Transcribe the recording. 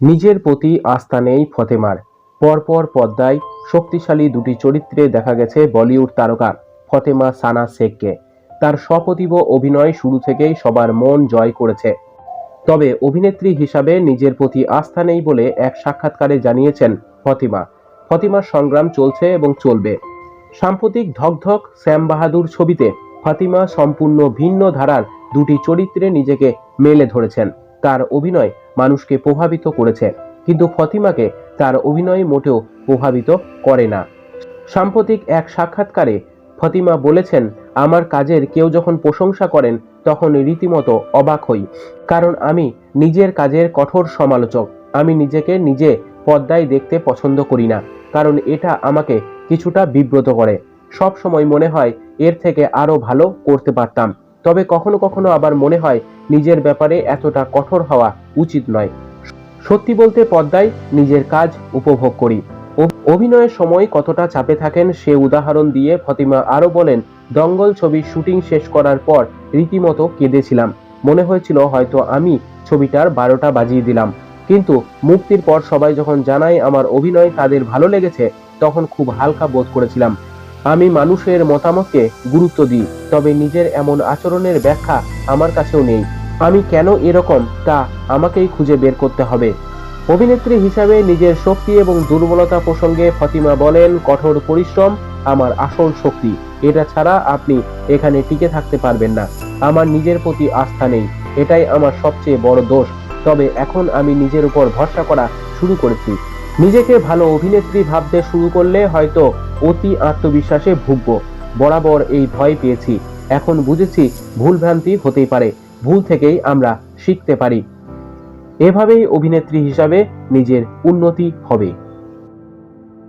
নিজের প্রতি আস্থা নেই ফতেমার। পরপর পর্দায় শক্তিশালী দুটি চরিত্রে দেখা গেছে বলিউড তারকা ফতেমা সানা শেখকে। তার সপতিব অভিনয় শুরু থেকেই সবার মন জয় করেছে। তবে অভিনেত্রী হিসাবে নিজের প্রতি আস্থা নেই বলে এক সাক্ষাৎকারে জানিয়েছেন ফতিমা। ফতিমার সংগ্রাম চলছে এবং চলবে। সাম্প্রতিক ধকধক শ্যাম বাহাদুর ছবিতে ফাতিমা সম্পূর্ণ ভিন্ন ধারার দুটি চরিত্রে নিজেকে মেলে ধরেছেন। তার অভিনয় মানুষকে প্রভাবিত করেছে। কিন্তু ফতিমাকে তার অভিনয় মোটেও প্রভাবিত করে না। সাম্প্রতিক এক সাক্ষাৎকারে ফতিমা বলেছেন, আমার কাজের কেউ যখন প্রশংসা করেন, তখন রীতিমতো অবাক হই। কারণ আমি নিজের কাজের কঠোর সমালোচক। আমি নিজেকে নিজে পর্দায় দেখতে পছন্দ করি না। কারণ এটা আমাকে কিছুটা বিব্রত করে। সব সময় মনে হয়, এর থেকে আরও ভালো করতে পারতাম। তবে কখনো কখনো আবার মনে হয় নিজের ব্যাপারে এতটা কঠোর হওয়া উচিত নয়। সত্যি বলতে পর্দায় নিজের কাজ উপভোগ করি। অভিনয়ের সময় কতটা চাপে থাকেন সে উদাহরণ দিয়ে ফতিমা আরও বলেন, দঙ্গল ছবির শুটিং শেষ করার পর রীতিমতো কেঁদেছিলাম। মনে হয়েছিল হয়তো আমি ছবিটার বারোটা বাজিয়ে দিলাম। কিন্তু মুক্তির পর সবাই যখন জানায় আমার অভিনয় তাদের ভালো লেগেছে, তখন খুব হালকা বোধ করেছিলাম। আমি মানুষের মতামতকে গুরুত্ব দিই, তবে নিজের এমন আচরণের ব্যাখ্যা আমার কাছেও নেই। আমি কেন এরকম তা আমাকেই খুঁজে বের করতে হবে। অভিনেত্রী হিসাবে নিজের শক্তি এবং দুর্বলতা প্রসঙ্গে ফতিমা বলেন, কঠোর পরিশ্রম আমার আসল শক্তি। এটা ছাড়া আপনি এখানে টিকে থাকতে পারবেন না। আমার নিজের প্রতি আস্থা নেই। এটাই আমার সবচেয়ে বড় দোষ। তবে এখন আমি নিজের উপর ভরসা করা শুরু করেছি। নিজেকে ভালো অভিনেত্রী ভাবতে শুরু করলে হয়তো অতি আত্মবিশ্বাসে ভুগব। বরাবর এই ভয় পেয়েছি। এখন বুঝেছি ভুলভ্রান্তি হতেই পারে। ভুল থেকেই আমরা শিখতে পারি। এভাবেই অভিনেত্রী হিসাবে নিজের উন্নতি হবে।